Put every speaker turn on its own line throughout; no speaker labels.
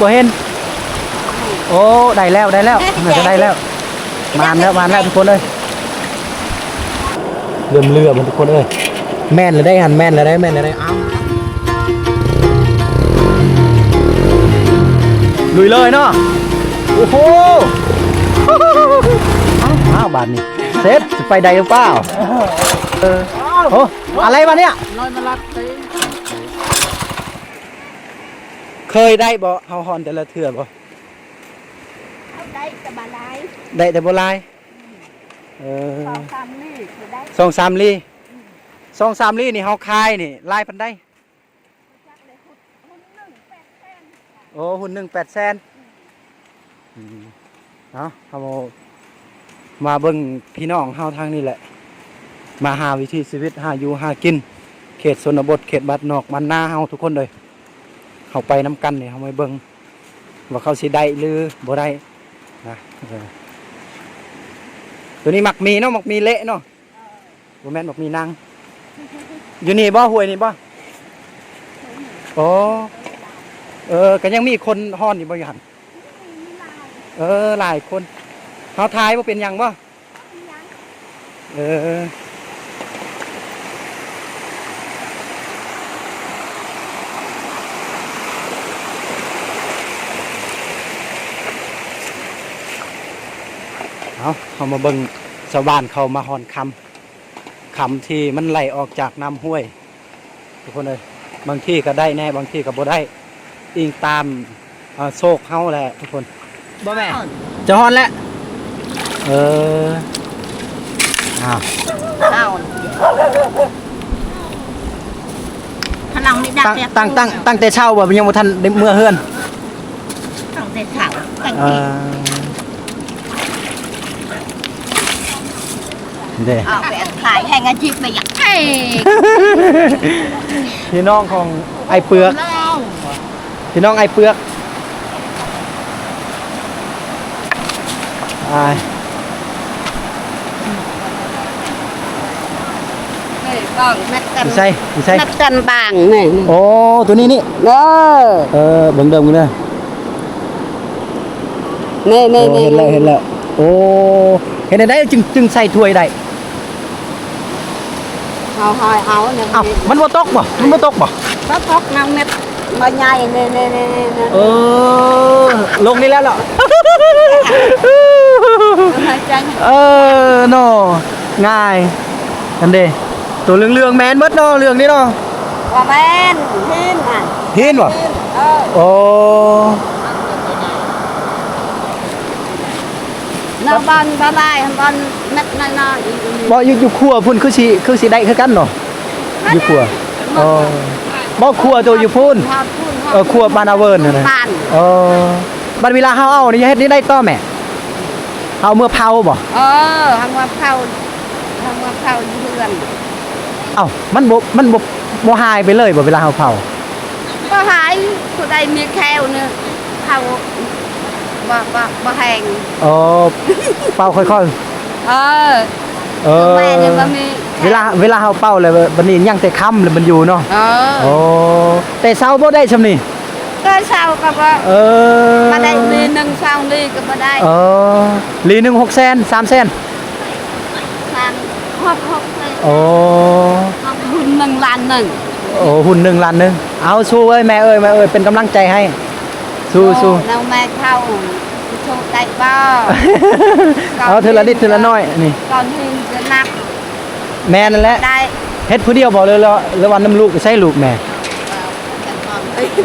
บ่เห็น โอ้ได้แล้วได้แล้วน่าจะได้แล้ว มานแล้วมานแล้วทุกคนเลยเรือมเรือมันทุกคนเอ้ยแม่นเลยได้หันแม่นเลยได้แม่นเลยได้เอาลุยเลยเนาะโอ้โหเอาเอาบาทนี่เซฟจะไปได้หรือเปล่าเออโอ้อะไรวะเนี่ย
น้อยมาลัด
เคยได้บ่เฮาฮอนแต่ละเทื่อบ่
เอาได้กับบาลาย
ได้แต่บ่หลายเออ
สองสามนี่คือได้
สองสามลีสองสามลีนี่เฮาคายนี่ลายพันได้
จักเลยหุดหุดหนึ่งแปดแสน
โอ้หุ่นหนึ่งแปดแสนอืมเอาเอามาเบิ่งพี่น้องเฮาทางนี้แหละ มาหาวิถีชีวิตหาอยู่หากิน เขตชนบทเขตบัดนอกมันนาเฮาทุกคนเลย เขาไปน้ำกันนี่เฮาไปเบิ่งว่าเขาสิได้หรือบ่ได้นะเออตัวนี้หมักมีเนาะหมักมีเละเนาะบ่แม่นหมักมีนางอยู่นี่บ่ห้วยนี่บ่โอ้เออก็ยังมีคนฮ้อนอยู่บ่อยู่หั่น
มีลาย
เออหลายคนเฮาทายว่าเป็นหยังบ่
มียัง
เออ เอาเขามาเบิ่งชาวบ้านเขามาหอนคำคำที่มันไหลออกจากน้ำห้วย ทุกคนเลยบางที่ก็ได้แน่บางที่ก็บ่ได้ อิงตามเอ่อโชคเฮาแหละทุกคนบ่แม่จะฮอนแล้วเอออ้าว
ข้าวพลังนี่ดัก
ตั้ง
เนี่ย
ตั้งตั้งตั้งแต่เช้าแบบยังบ่ทันได้เมื่อเฮือน
ตั้งแต่เช้าตั้ง
เอ
แต่
เด้
เอาไปขายให้อาชีพไปอย่างเอ้ย
พี่น้องของไอเปลือก
แล้ว
พี่น้องไอเปลือกอาย
นี่บ้างนัดกัน
มีใช่มีใช่
นัดกันบางนี่
โอ้ตัวนี้นี่
เออ
เออเบิ่งเดิมกันเลย
นี่
โอ้
นี่นี่
เห็นแล้วเห็นแล้วโอ้เห็นได้จึงจึงใส่ถ้วยได้
เอาหอยเอาเนี่ย
เอ้ามันบ่ตกบ่มันบ่ตกบ่
ก็พกน้ำเม็ดมาใหญ่นี่นี่นี่นี่นี่
เออลงนี่แล้วเหรอ
หายใจ
เออเนาะง่ายอันเดตัวเรื่องเรื่องๆแมนหมดเนาะเรื่องนี้เนาะ
ว่าแม่นหินอะ
เห็นบ่
เออ
โอ้
น้ำบอลบาบายบอลเม็ดน้อยๆอีก
บ่อยู่อยู่ครัวพุ่นคือสิคือสิได้คือกันเนาะอยู่ครัวอ๋อบ่ครัวตัวอยู่พุ่น
ฮอดพุ่นฮด
เออครัวบ้านอาเวิร์นน่ะนะ
บ้าน
อ๋อบัดเวลาเฮาเอานี่เฮ็ดนี่ได้ต่อแม่เฮาเมื่อเผาบ่
เออทำว่าเข้าทำว่าเข้าอยู่เพื่อน
เอ้ามันบ่มันบ่บ่หายไปเลยบ่เวลาเฮาเผา
ก็หายผู้ใดมีแควเนี่ยเข้า บ่บ่บ่แหง
อ๋อเป่าค่อย
เออ
ๆเออ
แม่เนี่ยมันมีแคว
เวลาเวลาเฮาเป่าเลยบัดนี้ยังแต่ค่ำแล้วมันอยู่เนาะ
เออ
โอ้แต่เช้าบ่ได้ซำนี่
ก็เช่าก็บ่
เออ
มาได้มีหนึ่งเช่านี่ก็บ่ได้
เออลีหนึง6แสน3แสน
ทางหกหกเลย
โอ้
ทางหุ่นหนึ่งล้านหนึ่ง
โอ้หุ่นหนึ่งล้านหนึงเอาสู้เอ้ยแม่เอ้ยแม่เอ้ยเป็นกำลังใจให้ สู้สู้
โอ้แล้วแม่เข้าโชว์ได้บ่
เอาเทอละนิดเทอละน้อยนี่
ก่อนที่จะนับ
แม่นั่นแหละ
ได้
เฮ็ดผู้เดียวบ่เลยแล้วแล้ววันน้ำลูกใช่ลูกแม่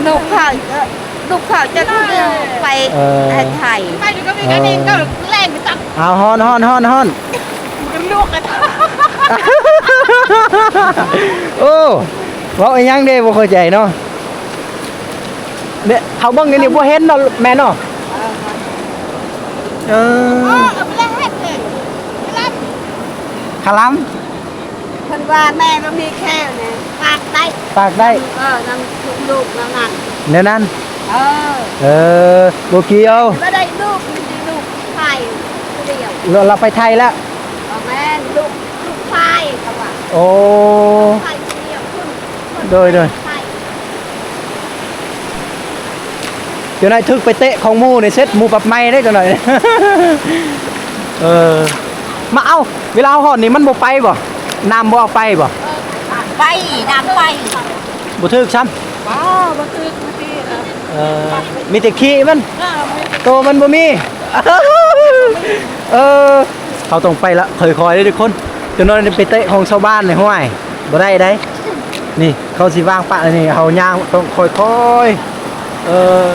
ลูกเขาจะลูกเขาจะไป
เออ
ให้ไทย
ไปดูก็มีกันเองก็แรงไปจับ
เอาฮอนฮอนฮอนฮอน
กันลูกกัน
โอ้เว้าอีหยังเด้บ่เข้าใจเนาะ เนี่ยเขาเบิ่งนี่นี่บ่เห็นเนาะแม่เนาะเออ
เอาไปแลกเลยรับ
คาลัม
เพิ่นว่าแม่บ่มีแค่เนี่ยปากได้
ปากได้
เออนั่นทุกลูกนั่นนั่น
เดี๋ยวนั้น
เออ
เออบ่เกี่ยว
บ่ได้ลูกมีแต่ลูกไทยผู้เดียว
เราเราไปไทยแล้ว
เอาแม่นลูกลูกไทยก็ว่า
โอ้
ไทยผู้เดียวคุณ
โดยโดย
ไทย
เดี๋ยวนายทึกไปเตะของหมูในเซ็ตหมูปรับไม้ได้จังหน่อยเออมาเอาเวลาเอาหอดนี่มันบ่ไปบ่น้ำบ่เอาไปบ่
ไปดำไป
บ่ทึกช้
อ๋อบันทึกมาที่นะำ
เออมีแต่ขี้มัน
อ้าวไม่
โตมันบ่มีเออเขาต้องไปละค่อยๆเลยทุกคนจนนอนไปเตะของชาวบ้านในห้วยบ่ได้ได้นี่เขาสิวางปะเลยนี่เฮาย่างต้องค่อยๆเออ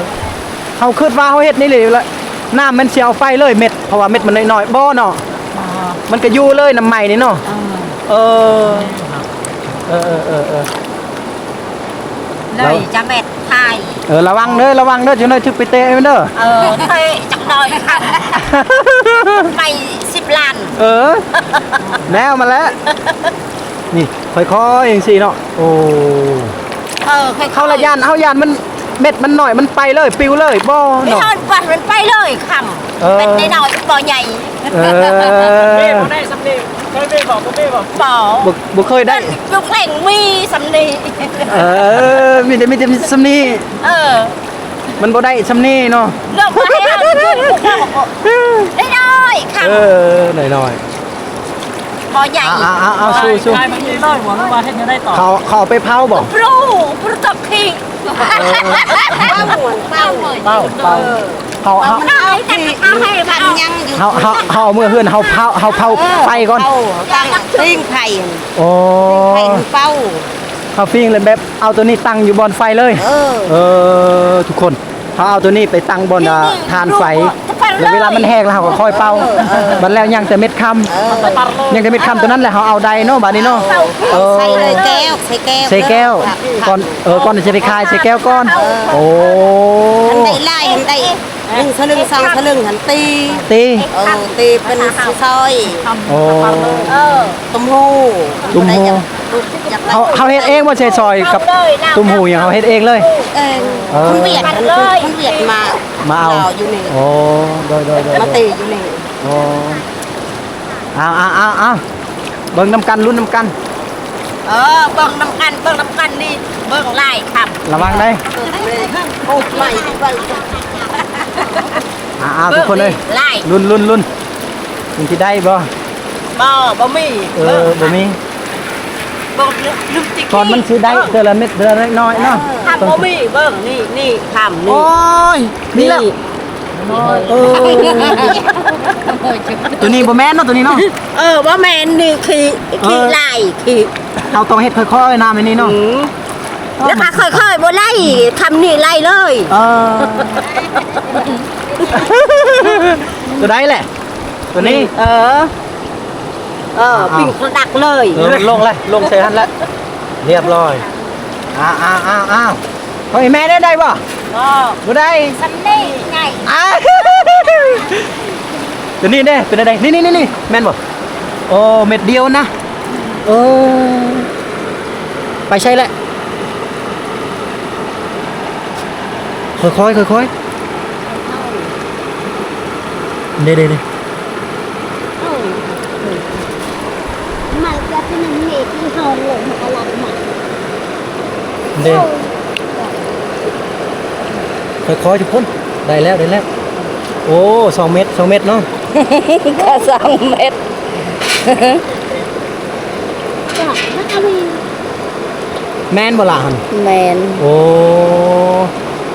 เฮาคิดว่าเฮาเฮ็ดนี่เลยละน้ำมันสิเอาไฟเลยเม็ดเพราะว่าเม็ดมันน้อยๆบ่เนาะมันก็อยู่เลยน้ำใหม่นี่เนาะเออเออเออเออเออ
เลยจะเม็ดไทย
เออระวังเด้อระวังเด้อจนนอนทึกไปเตะมันเด้อ
เออเทจักหน่อยค่ะไปสิบล้าน
เออแนวมาแล้วนี่ค่อยๆอย่างสี่เนาะโอ้
เออค่อยๆ
เข้าละยานเข้ายานมัน เม็ดมันหน่อยมันไปเลยปิวเลยบ่
ไม่
เนาะ
ทอดปัดมันไปเลยค
เออำ
เป็นได้น้อยบ่ใหญ่
เอ
เบ้
อ
บ่ได้สำเนียงเคยเบ้บอกบ่เบ้บอก
บ่
บ่บ่เคยได้
ลูกแหล่งมีสำนี
เออมีแต่มีแต่สำนี
เออ
มันบ่ได้สำนีเนาะ
เลือกมาให้เราดูได้น้อยค
เออหน่อยำ
บ่ใหญ่
ๆเอาเอาเอาสู้สู้
กายมันมีร้อยหัวนึกว่าเฮ็ดยังได้ต่อ
เขาเขาเอาไปเผาบ่
ปรูปรูตบขี้เป้าหวนเป้า
เผาเผาเผาเฮา
เอาแต่เอาให้มันยังอยู่
เฮาเฮาเฮาเอามื่อเฮือนเฮาเผาเฮาเผาไฟก่อน
ตั้งติ้งไข่
โอ้
ไข่เป้า
เฮาฟิงเลยแบบเอาตัวนี้ตั้งอยู่บนไฟเลย
เออ
เออทุกคนเขาเอาตัวนี้ไปตั้งบนอ่าทานไฟ แล้วเวลามันแห้งแล้วเขาก็ค่อยเป่าบัดแล้วยังแต่เม็ดคำยังแต่เม็ดคำตัวนั้นแหละเขาเอาใดเนาะบาดนี้เนาะเออ
ใส่เลยแก้วใส่แก้ว
ใส่แก้วก่อนเออก่อนจะไปคายใส่แก้วก่อนโอ้
หันได้ไล่หันได้ หนึ่งสลึงสองสลึงหันตี
ตี
เออตีเป็นซอย
โอ้
เออตุ้มหู
ตุ้มหู
จับ
เขาเขาเฮ็ดเองว่าใช่ซอยกับตุ้มหูอย่างเขาเฮ็ดเองเลย
เอง
เออ
คนเวียดคนเวียดมา
มาเอา
รอยู่นี่
โอ้โดยโดยโดย
มาตีอยู่นี่
โอ้เอาเอาเอาเอาเบิ่งน้ำกันลุ้นน้ำกัน
เออเบิ่งน้ำกันเบิ่งน้ำกันนี่เบิ่งไล่คำ
ระวังได้
โอ้ไม่เบิ่ง
อ่าทุกคนเลย
ไล่
ลุ้นลุ้นลุ้นมันที่ได้บ่
บ่บ่มี
เออบ่มี
เบิ่งลืมจิก
ก่อนมันสิได้เทื่อละเม็ดเทื่อละน้อยเนาะ
ทำบ่มีเบิ่งนี่นี่ทำนี่
โอ้ยนี่แล้วเออตัวนี้บ่แม่นเนาะตัวนี้เนาะ
เออว่าแม่นนี่ขี้ขี้ไล่ขี้
เราต้องเฮ็ดค่อยๆน้ำอันนี้เนาะ
หืม แล้วก็ค่อยๆบ่ไล่ทำนี่ไล่เลย
เออตัวได้แหละ ตัวนี้
เออ เออ
เอา
ปิ้งเขาดักเลย
เออลงเลยลงใส่หันแล้วเรียบร้อยอ้าวอ้าวอ้าวอ้าวเฮ้ยแม่ได้ได้บ่
ก็
บ่ได้
สันนี่ไง
อ้าวตัวนี้เด้เป็นอะไรนี่นี่นี่นี่แม่นบ่โอ้เม็ดเดียวนะ เออ ไปใช่แหละ ค่อยๆค่อยๆเด้เด้เด้
มันจะเป็นเหตุที่หอนหลงมาหลังมัน
เด้ค่อยๆทุกคนได้แล้วได้แล้ว โอ้สองเม็ดสองเม็ดเนาะ
ก็สองเม็ด
ก็มันเอามี
แม่นบ่ล่ะหั่น
แมน
โอ้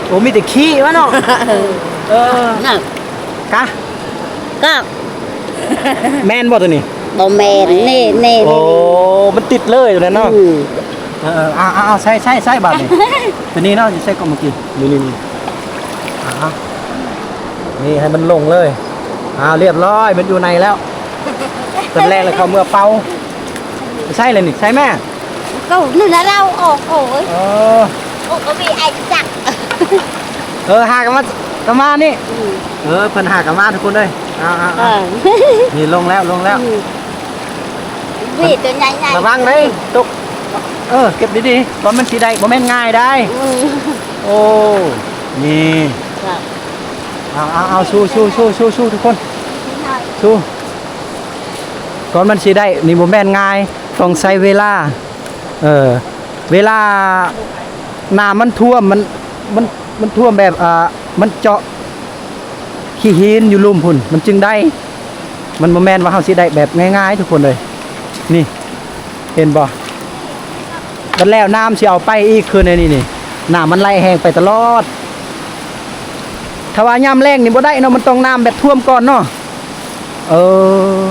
โอ้มีแต่ขี้วะเนาะเออ
น่ะ
กะ
ก็
แม่นบ่ตัวนี้
บ่แมนเน่เน่
โอ้มันติดเลยตัวนั้นเนาะ
อืม
เออเอออ่าอ่าอ่าใช่ใช่ใช่บัตรนี่ตัวนี้เนาะใช่ก็เมื่อกี้นี่นี่นี่อ่าอ่านี่ให้มันลงเลยอ่าเรียบร้อยมันอยู่ในแล้วตอนแรกเลยเขาเมื่อเป่าใช่เลยนี่ใช่แม่
ก็นั่นแหละเราโอ้โห
เออ
โอ้ก็มีไอ้จัก
เออหากันมากันมานี่ เออเพิ่นหากันมาทุกคนเลยอ่าอ่า
เอ
อ่า
อ
นี่ลงแล้วลงแล้ว
วีตัวใหญ่ใหญ่
ระวังเลยตกเออเก็บดีๆบอมันสีได้บอแม่นง่ายได้โอ้นี่เอาเอาเอาสู้สู้สู้สู้สู้ทุกคนสู้ก่อนมันสีได้นี่บอแม่นง่ายต้องใช้เวลาเออเวลาน้ำมันท่วมมันมัน มันท่วมแบบอ่ามันเจาะขี้หินอยู่ลุ่มพุ่น มันจึงได้ มันบ่แม่นว่าเฮาสิได้แบบง่ายๆ ทุกคนเลย นี่ เห็นบ่บัดแล้วน้ำสิเอาไปอีกคือในนี่นี่น้ำมันไหลแห้งไปตลอดถ้าว่ายามแรงนี่บ่ได้เนาะมันต้องน้ำแบบท่วมก่อนเนาะเออ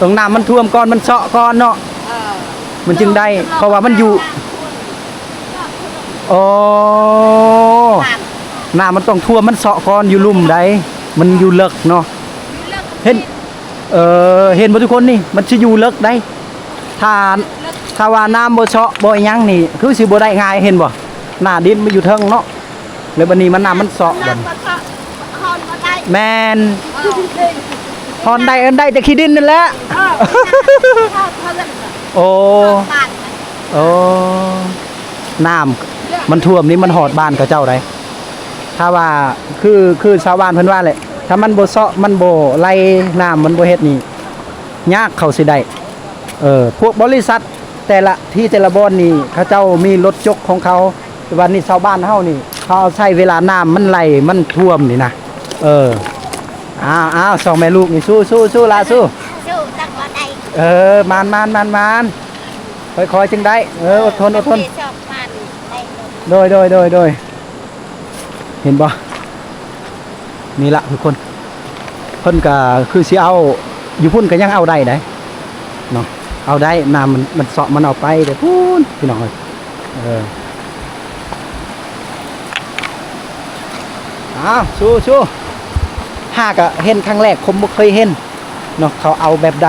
ต้องน้ำมันท่วมก่อนมันเซาะก่อนเนาะ
เออ
มันจึงได้ เพราะว่ามันอยู่โอ้
ปาก
น้ำมันต้องท่วมมันเซาะก่อนอยู่ลุ่มใดมันอยู่เลิกเนาะเห็นเออเห็นบ่ทุกคนนี่มันสิอยู่เลิกได้ถ้าถ้าว่าน้ำบ่เซาะบ่อิหยังนี่คือสิบ่ได้ง่ายเห็นบ่หน้าดินมันอยู่เทิงเนาะแล้วบัดนี้มันน้ำมันเซาะบัด
น้ำมันก็ฮอนมาได้
แม่น
เออเดิน
พรได้เอิ้นได้แต่ขี้ดินนั่นแหละ
เออเขาเขาเล่น
โอ้
บ้าน
โอ้น้ำมันท่วมนี่มันหอดบ้านกับเจ้าได้ ถ้าว่าคือคือชาวบ้านเพิ่นว่าแหละถ้ามันบ่เซาะมันบ่ไล่น้ำมันบ่เฮ็ดนี่ยากเขาสิได้เออพวกบริษัทแต่ละที่แต่ละบ่อนนี่เขาเจ้ามีรถจกของเขาแต่วันนี้ชาวบ้านเฮานี่เขาเอาใช้เวลาน้ำมันไหลมันท่วมนี่นะเอออ้าวอ้าวสองแม่ลูกนี่สู้สู้สู้ลาสู้
สู้ตักว่าใด
เออมานมานมานมานค่อยๆจึงได้ เอออดทนอดทน
ชอบมันได้ลง
โดยโดยโดยโดย เห็นบ่นี่ละทุกคนเพิ่นก็คือสิเอา อยู่พุ่นก็ยังเอาได้ได้เนาะเอาได้น้ำมันมันเสาะมันเอาไปเดี๋ยวพุ่นพี่น้องเอ้ยเอออ้าวสู้สู้หากะเห็นครั้งแรกผมบ่เคยเห็นเนาะเขาเอาแบบใด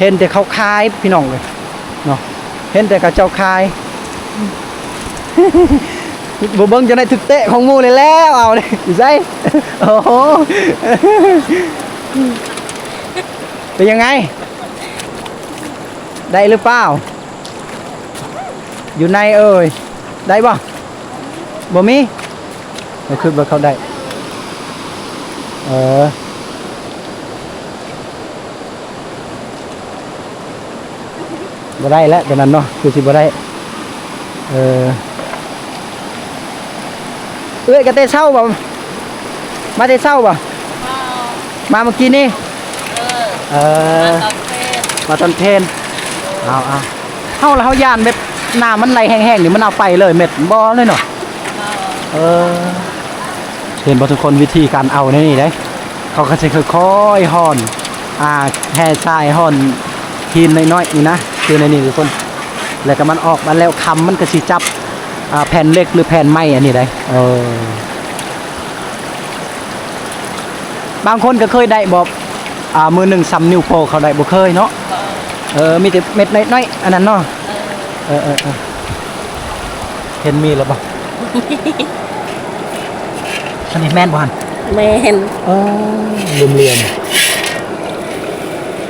เห็นแต่เขาคายพี่น้องเลยเนาะเห็นแต่กับเจ้าคาย บ่เบิ่งจะได้ถึกเตะของหมูเลยแล้วเอาเลยอยู่ไสโอ้โหเป็นยังไง ได้หรือเปล่า อยู่ในเอ่ยได้บ่บ่มีไม่คือว่าเขาได้ เออบ่ได้แล้วเดี๋ยวนั้นเนาะคือสิบ่ได้ เออ เอ้ยกระเตะเศร้าบ่มาเตะเศร้าบ่มาเมื่อกี้นี่เออมาตอนเพลนเอาเอาเฮาแล้วเฮาย่านแบบน้ำมันไหลแห้งๆนี่มันเอาไปเลยเม็ดบ่เลยเนาะเออเห็นบ่ทุกคนวิธีการเอาในนี่เด้เขาก็สิค่อยๆห่อนอ่าแห่ทรายห่อนทีนน้อยๆนี่นะคือในนี่ทุกคนแล้วก็มันออกมาแล้วคำมันก็สิจับ อ่าแผ่นเหล็กหรือแผ่นไม้อันนี้ได้เออบางคนก็เคยได้บอกอ่ามือหนึ่งซ้ำนิ้วโป้งเขาได้บ่เคยเนาะเออมีแต่เม็ดน้อยๆอันนั้นเนาะเออเออเออเห็นมีแล้วบ่อันนี้แม่นบ่ฮัน
แม่น
เออลืมเรียน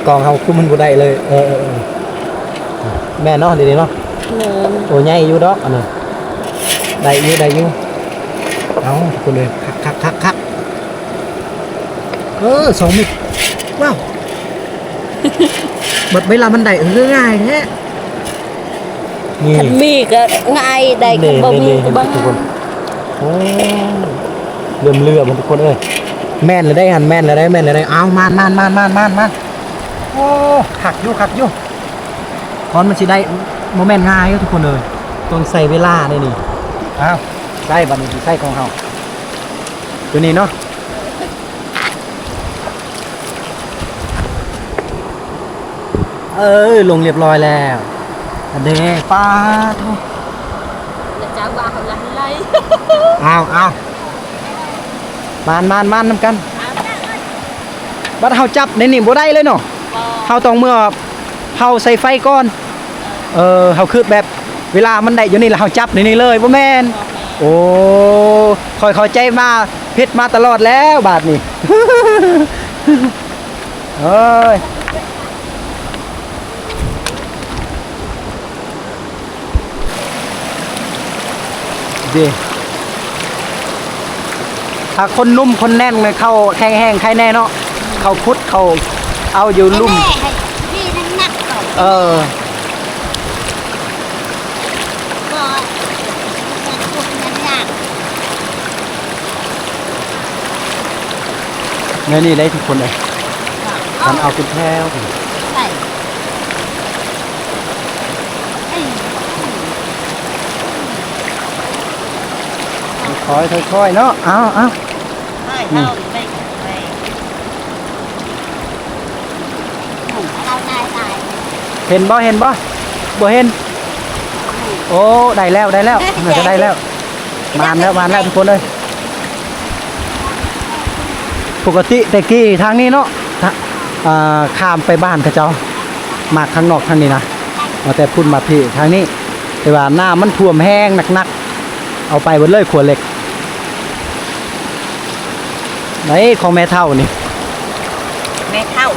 กองเฮาคือมันบ่ได้เลย เออเออเออแม่นเนาะเดี๋ยวนี้เนาะ
แม่น
โอ้ใหญ่อยู่ดอกอันนั้น ได้อยู่ได้อยู่เอาทุกคนเลยคักคักคักคักเออสองมิตรว้าวบัดเวลามันได้เออง่ายแท้นี่
คันมีก็ง่ายได้คันบ่มีก็บ่
ทุกคนโอ้เลื่อมเลื่อมทุกคนเอ้ยแม่นเลยได้หันแม่นเลยได้แม่นเลยได้เอามานมานมานมานมานมานโอ้ขักอยู่ขักอยู่คอนมันสิได้โมเมนต์ง่ายอยู่ทุกคนเลยต้องใส่เวลาในนี่ อ้าวใส่บัดนี้สิใส่ของเฮาตัวนี้เนาะเอ้ยลงเรียบร้อยแล้วอันเด้ป้าโท
แล้วจ้าว่าเขาละไล่
อ้าวอ้าวมานมานมานนำกันบัดเฮาจับในนี่บ่ได้เลยเนาะเฮาต้องเมื่อเฮาใส่ไฟก่อน เออเฮาคือแบบ เวลามันได้อยู่นี่แล้วเฮาจับในนี่เลยบ่แม่นโอ้คอยเข้าใจมาเฮ็ดมาตลอดแล้วบาดนี้เอ้ยดีถ้าคนนุ่มคนแน่นเลยเข้าแห้งๆใครแน่เนาะเขาคุดเขาเอาอยู่ลุ่ม
แม่ให้พี่นั่งนักก่อน
เออ
ก็มันทุกข์มันยาก
เนื้อนี่ได้ทุกคนเลยมันเอาเป็นแถว
ใส่
ค่อยค่อยๆเนาะเอาเอา
ให้เอาไปไป
เราตายตาย
เห็นบ่เห็นบ่บ่เห็น โอ้ ได้แล้ว ได้แล้วมันจะได้แล้ว มาแล้ว มาแล้วทุกคนเลย ปกติแต่กี้ทางนี้เนาะถ้าอ่าข้ามไปบ้านเขาเจ้ามาข้างนอกทางนี้นะมาแต่พุ่นมาพี่ทางนี้แต่ว่าหน้ามันท่วมแห้งหนักๆ เอาไปหมดเลยขวดเหล็กไหนของแม่เท่านี่
แม่เท่า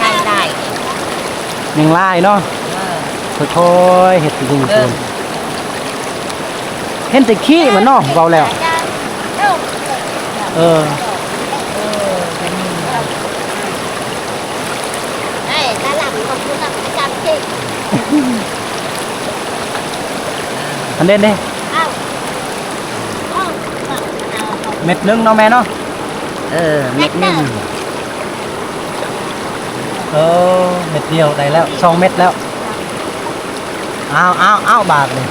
ง่ายได้
ยังไล่เนาะ
เออ
ค่อยๆเห็ดจริงๆ
เดิน
เห็นแต่ขี้มันเนาะเบาแล้ว เออ
เอ้ยด้านหลังของคุณน่ะจำสิ
อันเด่นเด้
เอ้าเอ้าเอา
เม็ดนึงเนาะแม่เนาะ
เออเม็ดหนึง
เออ เม็ดเดียวได้แล้วสองเม็ดแล้ว อ้าวอ้าวอ้าวบาทเลย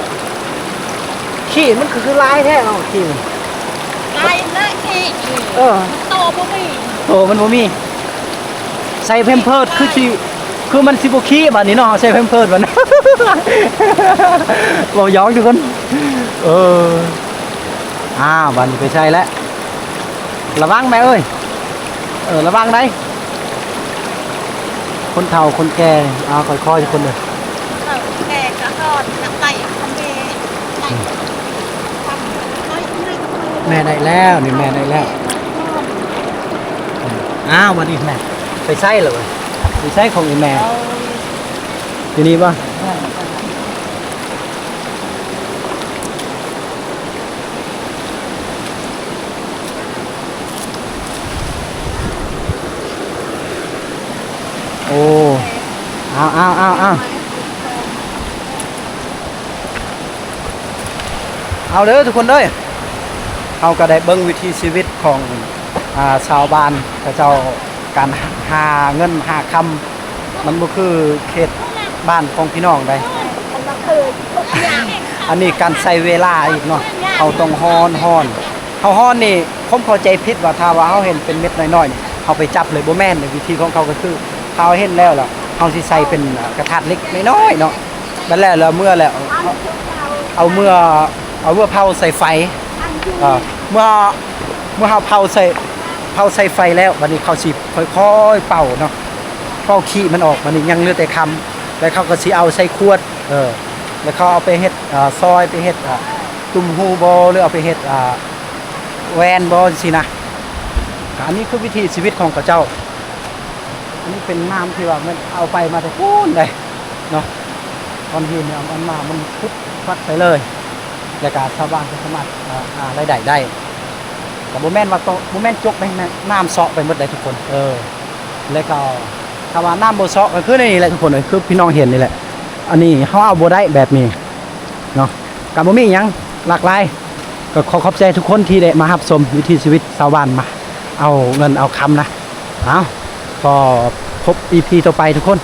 ขี้มันคือคือลายแท้เอาขี้มัน
ไล่เล มี
เออ
โตบ่มี
โตมันบ่มี ใส่เพมเพิร์ดคือสิคือมันสิบ่ขี้บาดนี้เนาะใส่เพมเพิร์ดบัดนี้บ่ย้องทุกคนเอออ้าวบัดนี้ไปใส่แล้วระวังแม่เอ้ยเออระวังได้คนเฒ่าคนแก่อ้าวค่อยๆทุกคนเลย
แกก็ทอดน้ำไก่ทำเองไก่ทำน้อยน้อย
แม่ได้แล้วนี่แม่ได้แล้วอ้าววันนี้แม่ไปใส่เลยไปใส่ของอีแม่อยู่นี่ป่ะโอ้เอาเอาเอาเอาเอาเด้อทุกคนเด้ย เขาก็ได้เบิ่งวิถีชีวิตของอชาวบ้านเขาเจ้าการหาเงินหาคำมันบ่คือเขตบ้านของพี่น้องใด
มันก็คือทุกอย่าง
อันนี้การใช้เวลาอีกเนาะเขาต้องฮ้อนฮ้อนเขาฮ้อนนี่ผมเข้าใจผิดว่าถ้าว่าเขาเห็นเป็นเม็ดน้อยๆนี่เขาไปจับเลยโบแม่นเลยวิธีของเขาก็คือเขาเห็นแล้วล่ะเขาสิใส่เป็นกระทะเล็กน้อยๆเนาะนั่นแหละแล้วเมื่อแล้วเอาเมื่อเอาเมื่อเผาใส่ไฟ อ่อเมื่อเมื่อเราเผาใส่เผาใส่ไฟแล้วบัดนี้เขาสิค่อยๆเป่าเนาะเป่าขี้มันออกบัดนี้ยังเหลือแต่คำแล้วเขาก็สิเอาใส่ขวดเออแล้วเขาเอาไปเฮ็ดอ่าซอยไปเฮ็ดอ่าตุ่มหูบอหรือเอาไปเฮ็ดอ่าแวนบอสินะอันนี้คือวิธีชีวิตของเขาเจ้า อันนี้เป็นน้ำที่ว่ามันเอาไปมาแต่พูนเลยเนาะตอนที่เนี่ยมันมามันพุดฟัดไปเลย และการชาวบ้านก็สามารถหารายได้ได้แต่โมแมนว่าโตโมแมนจกไปแม่น้ำเซาะไปหมดเลยทุกคน เออ แล้วก็คำว่าน้ำโบเซาะก็คือในนี่แหละทุกคนคือพี่น้องเห็นนี่แหละ อันนี้เขาเอาโบได้แบบนี้เนาะกับโมมีหยังหลากหลายก็ขอขอบใจทุกคนที่ได้มารับชมวิถีชีวิตชาวบ้านมา เอาเงินเอาคำนะ เอาก็พบอีพีต่อไปทุกคน